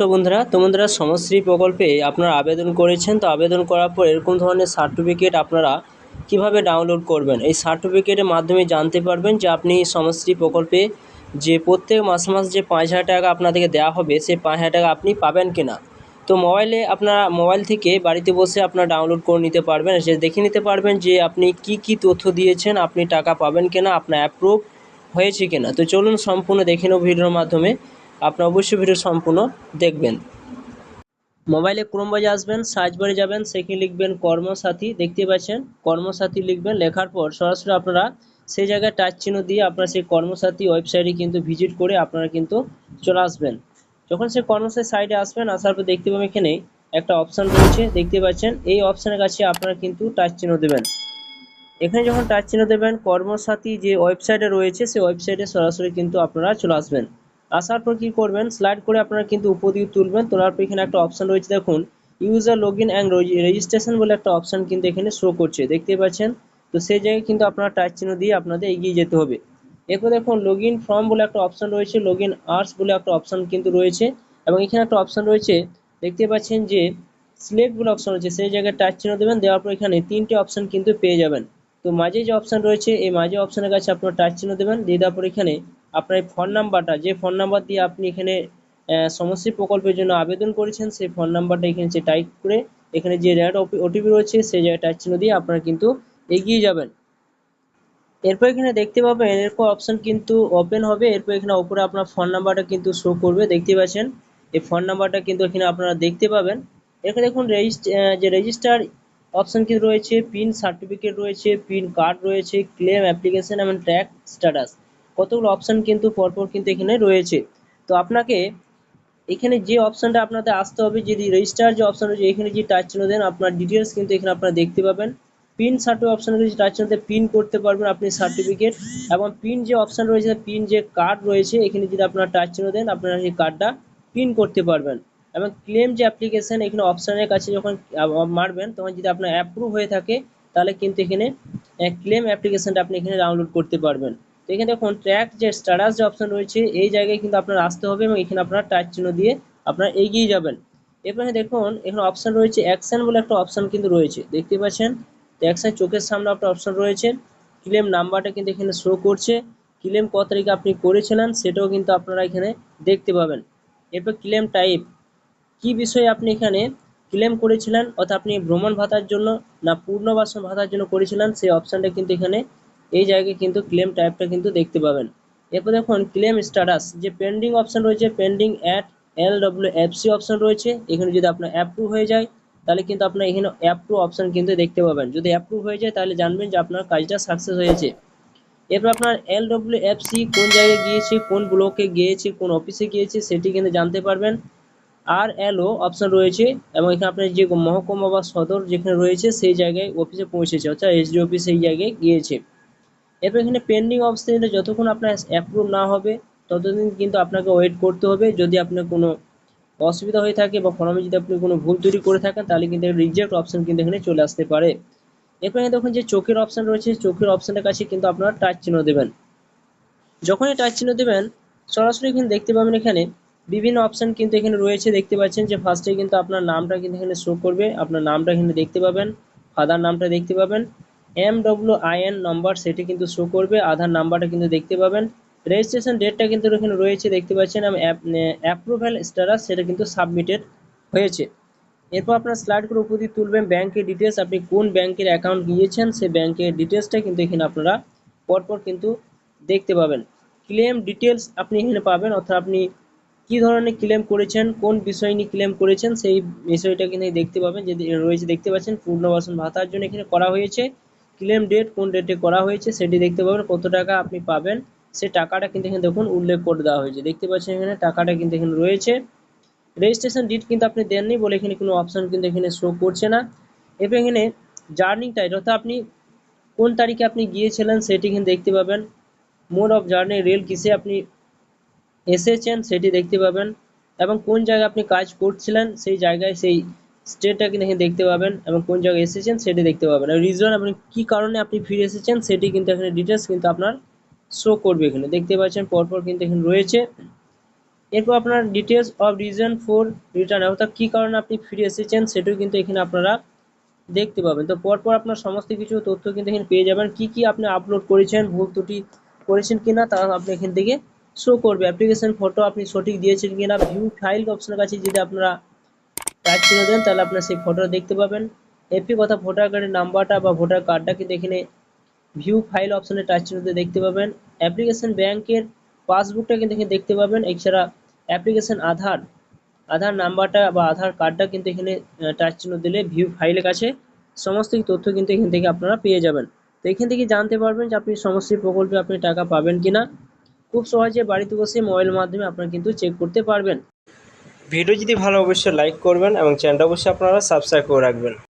তো বন্ধুরা তো সমশ্রী প্রকল্পে আপনারা আবেদন করেছেন, তো আবেদন করার পর এরকম ধরনের সার্টিফিকেট আপনারা কীভাবে ডাউনলোড করবেন? এই সার্টিফিকেটের মাধ্যমে জানতে পারবেন যে আপনি সমশ্রী প্রকল্পে যে প্রত্যেক মাসে মাস যে পাঁচ হাজার টাকা আপনাদেরকে দেওয়া হবে, সেই পাঁচ হাজার টাকা আপনি পাবেন কিনা? তো মোবাইলে আপনারা মোবাইল থেকে বাড়িতে বসে আপনারা ডাউনলোড করে নিতে পারবেন। সে দেখে নিতে পারবেন যে আপনি কি কি তথ্য দিয়েছেন, আপনি টাকা পাবেন কিনা, আপনার অ্যাপ্রুভ হয়েছে কিনা। তো চলুন সম্পূর্ণ দেখে নেব ভিডিওর মাধ্যমে। আপনার অবশ্যই ভিডিও সম্পূর্ণ দেখবেন। মোবাইলে ক্রোম বাজে আসবেন সার্চ বারে যাবেন, সেখানে লিখবেন কর্মসাথী দেখতে পাচ্ছেন? কর্মসাথী লিখবেন, লেখার পর সরাসরি আপনারা সেই জায়গায় টাচ চিহ্ন দিয়ে আপনারা সেই কর্মসাথী ওয়েবসাইটে কিন্তু ভিজিট করে আপনারা কিন্তু চলে আসবেন। যখন সেই কর্মসাথী সাইডে আসবেন, আসার পর দেখতে পাবেন এখানে একটা অপশান রয়েছে দেখতে পাচ্ছেন? এই অপশানের কাছে আপনারা কিন্তু টাচ চিহ্ন দেবেন। এখানে যখন টাচ চিহ্ন দেবেন, কর্মসাথী যে ওয়েবসাইটে রয়েছে, সেই ওয়েবসাইটে সরাসরি কিন্তু আপনারা চলে আসবেন। আসার পর কি করবেন? স্লাইড করে আপনারা কিন্তু উপর দিকে তুলবেন। তোলার পর এখানে একটা অপশন রয়েছে, দেখুন user log in and registration বলে একটা অপশন কিন্তু এখানে শো করছে দেখতে পাচ্ছেন? তো সেই জায়গায় কিন্তু আপনারা টাচ চিহ্ন দিয়ে আপনাদের এগিয়ে যেতে হবে। এরপর দেখুন লগ ইন ফর্ম বলে একটা অপশন রয়েছে লগ ইন আর্টস বলে একটা অপশন কিন্তু রয়েছে। এবং এখানে একটা অপশন রয়েছে দেখতে পাচ্ছেন যে সিলেক্ট বলে অপশন রয়েছে, সেই জায়গায় টাচ চিহ্ন দেবেন, দেওয়ার পর এখানে তিনটে অপশন কিন্তু পেয়ে যাবেন। তো মাঝে যে অপশন রয়েছে, এই মাঝে অপশনের কাছে আপনারা টাচ চিহ্ন দেবেন, দিয়ে দেওয়ার পর এখানে আপনার এই ফোন নাম্বারটা যে ফোন নাম্বার দিয়ে আপনি এখানে সমষ্টি প্রকল্পের জন্য আবেদন করেছেন, সেই ফোন নাম্বারটা এখানে যে টাইপ করে, এখানে যে র্যাড ওটিপি রয়েছে, সেই জায়গায় টাচ চিহ্ন দিয়ে আপনারা কিন্তু এগিয়ে যাবেন। এরপর এখানে দেখতে পাবেন, এরপর অপশন কিন্তু ওপেন হবে। এরপর এখানে উপরে আপনার ফোন নাম্বারটা কিন্তু শো করবে, দেখতে পাচ্ছেন? এই ফোন নাম্বারটা কিন্তু এখানে আপনারা দেখতে পাবেন। এখানে দেখুন রেজিস্ট যে রেজিস্টার অপশন কিন্তু রয়েছে পিন সার্টিফিকেট রয়েছে পিন কার্ড রয়েছে ক্লেম অ্যাপ্লিকেশন এবং ট্র্যাক স্ট্যাটাস কতগুলো অপশান কিন্তু পরপর কিন্তু এখানে রয়েছে। তো আপনাকে এখানে যে অপশানটা আপনাদের আসতে হবে, যদি রেজিস্টার যে অপশান রয়েছে, এখানে যে টাচ চিহ্ন দেন, আপনার ডিটেলস কিন্তু এখানে আপনারা দেখতে পাবেন। পিন সার্টিফিকেট অপশান রয়েছে টাচ চিহ্নতে পিন করতে পারবেন আপনি সার্টিফিকেট এবং পিন যে অপশান রয়েছে পিন যে কার্ড রয়েছে, এখানে যদি আপনার টাচ চিহ্ন দেন, আপনারা সেই কার্ডটা পিন করতে পারবেন। এবং ক্লেম যে অ্যাপ্লিকেশন এখানে অপশানের কাছে যখন মারবেন, তখন যদি আপনার অ্যাপ্রুভ হয়ে থাকে, তাহলে কিন্তু এখানে ক্লেম অ্যাপ্লিকেশানটা আপনি এখানে ডাউনলোড করতে পারবেন। তো এখানে দেখুন ট্র্যাক যে স্ট্যাটাস যে অপশন রয়েছে, এই জায়গায় কিন্তু আপনার আসতে হবে এবং এখানে আপনার টাচ চিহ্ন দিয়ে আপনারা এগিয়ে যাবেন। এরপরে দেখুন, এখানে অপশন রয়েছে অ্যাকশন বলে একটা অপশন কিন্তু রয়েছে। দেখতে পাচ্ছেন? তো অ্যাকশন চোখের সামনে একটা অপশন রয়েছে। ক্লেম নাম্বারটা কিন্তু এখানে শো করছে। ক্লেম কত তারিখে আপনি করেছিলেন সেটাও কিন্তু আপনারা এখানে দেখতে পাবেন। এরপর ক্লেম টাইপ কি বিষয়ে আপনি এখানে ক্লেম করেছিলেন, অর্থাৎ আপনি ভ্রমণ ভাতার জন্য না পূর্ণবাসন ভাতার জন্য করেছিলেন, সেই অপশানটা কিন্তু এখানে এই জায়গায় কিন্তু ক্লেম টাইপটা কিন্তু দেখতে পাবেন। এরপর দেখুন ক্লেম স্ট্যাটাস যে পেন্ডিং অপশান রয়েছে pending at L W F C option রয়েছে। এখানে যদি আপনার অ্যাপ্রুভ হয়ে যায়, তাহলে কিন্তু আপনার এখানে অ্যাপ্রুভ অপশান কিন্তু দেখতে পাবেন। যদি অ্যাপ্রুভ হয়ে যায়, তাহলে জানবেন যে আপনার কাজটা সাকসেস হয়েছে। এরপর আপনার এল ডব্লিউ এফ সি কোন জায়গায় গিয়েছে, কোন ব্লকে গিয়েছে, কোন অফিসে গিয়েছে, সেটি কিন্তু জানতে পারবেন। আর এলও অপশান রয়েছে, এবং এখানে আপনার যে মহকুমা বা সদর যেখানে রয়েছে, সেই জায়গায় অফিসে পৌঁছেছে, অর্থাৎ এসডি অফিস সেই জায়গায় গিয়েছে। এরপর এখানে পেন্ডিং অপশানে যতক্ষণ আপনার অ্যাপ্রুভ না হবে, ততদিন কিন্তু আপনাকে ওয়েট করতে হবে। যদি আপনার কোনো অসুবিধা হয়ে থাকে বা ফর্মে যদি আপনি কোনো ভুল তৈরি করে থাকেন, তাহলে কিন্তু রিজেক্ট অপশান কিন্তু এখানে চলে আসতে পারে। এরপর দেখুন যে চোখের অপশান রয়েছে, চোখের অপশানের কাছে কিন্তু আপনারা টাচ চিহ্ন দেবেন। যখনই টাচ চিহ্ন দেবেন, সরাসরি এখানে দেখতে পাবেন এখানে বিভিন্ন অপশান কিন্তু এখানে রয়েছে। দেখতে পাচ্ছেন যে ফার্স্টে কিন্তু আপনার নামটা কিন্তু এখানে শো করবে। আপনার নামটা এখানে দেখতে পাবেন ফাদার নামটা দেখতে পাবেন। এম ডব্লিউ আইএন নম্বর সেটি কিন্তু শো করবে, আধার নাম্বারটা কিন্তু দেখতে পাবেন। রেজিস্ট্রেশন ডেটটা কিন্তু এখানে রয়েছে, দেখতে পাচ্ছেন এবং অ্যাপ্রুভ্যাল স্ট্যাটাস সেটা কিন্তু সাবমিটেড হয়েছে। এরপর আপনার স্লাইড করে উপর তুলবেন ব্যাংকের ডিটেলস আপনি কোন ব্যাংকের অ্যাকাউন্ট গিয়েছেন সেই ব্যাংকের ডিটেলসটা কিন্তু এখানে আপনারা পরপর কিন্তু দেখতে পাবেন। ক্লেম ডিটেলস আপনি এখানে পাবেন, অর্থাৎ আপনি কি ধরনের ক্লেম করেছেন, কোন বিষয় নিয়ে ক্লেম করেছেন, সেই বিষয়টা কিন্তু দেখতে পাবেন। যে রয়েছে, দেখতে পাচ্ছেন, পূর্ণবাসন ভাতার জন্য এখানে করা হয়েছে। ক্লেম ডেট কোন ডেটে করা হয়েছে সেটি দেখতে পাবেন, কত টাকা আপনি পাবেন, সে টাকাটা কিন্তু এখানে দেখুন উল্লেখ করে দেওয়া হয়েছে। দেখতে পাচ্ছেন এখানে টাকাটা কিন্তু এখানে রয়েছে। রেজিস্ট্রেশন ডিট কিন্তু আপনি দেননি বলে এখানে কোনো অপশান কিন্তু এখানে শো করছে না। এরপর এখানে জার্নি টাইট অর্থাৎ আপনি কোন তারিখে আপনি গিয়েছিলেন সেটি কিন্তু দেখতে পাবেন। মোড অফ জার্নি রেল কিসে আপনি এসেছেন সেটি দেখতে পাবেন। এবং কোন জায়গায় আপনি কাজ করছিলেন সেই জায়গায় সেই স্টেটটা কিন্তু এখানে দেখতে পাবেন এবং কোন জায়গায় এসেছেন সেটি দেখতে পাবেন। আর রিজন আপনি কী কারণে আপনি ফিরে এসেছেন সেটি কিন্তু এখানে ডিটেলস কিন্তু আপনার শো করবে এখানে। দেখতে পাচ্ছেন পরপর কিন্তু এখানে রয়েছে। এরপর আপনার details of reason for return অর্থাৎ কী কারণে আপনি ফিরে এসেছেন সেটাও কিন্তু এখানে আপনারা দেখতে পাবেন। তো পরপর আপনার সমস্ত কিছু তথ্য কিন্তু এখানে পেয়ে যাবেন। কি কি আপনি আপলোড করেছেন, ভুল ত্রুটি করেছেন কি না তা আপনি এখান থেকে শো করবে। অ্যাপ্লিকেশন ফটো আপনি সঠিক দিয়েছেন কিনা ভিউ ফাইল অপশনের কাছে যদি আপনারা টাচ চিহ্ন দেন, তাহলে আপনার সেই ফটোটা দেখতে পাবেন। এপি কথা ভোটার কার্ডের নাম্বারটা বা ভোটার কার্ডটা কিন্তু এখানে ভিউ ফাইল অপশনে টাচ চিহ্ন দিয়ে দেখতে পাবেন। অ্যাপ্লিকেশন ব্যাংকের পাসবুকটা কিন্তু এখানে দেখতে পাবেন, এছাড়া অ্যাপ্লিকেশন আধার আধার নাম্বারটা বা আধার কার্ডটা কিন্তু এখানে টাচ চিহ্ন দিলে ভিউ ফাইলের কাছে সমস্ত তথ্য কিন্তু এখান থেকে আপনারা পেয়ে যাবেন। তো এখান থেকে জানতে পারবেন যে আপনি সমস্ত প্রকল্পে আপনি টাকা পাবেন কিনা। খুব সহজে বাড়িতে বসে মোবাইলের মাধ্যমে আপনারা কিন্তু চেক করতে পারবেন। ভিডিও যদি ভালো অবশ্যই লাইক করবেন এবং চ্যানেলটা অবশ্যই আপনারা সাবস্ক্রাইব করে রাখবেন।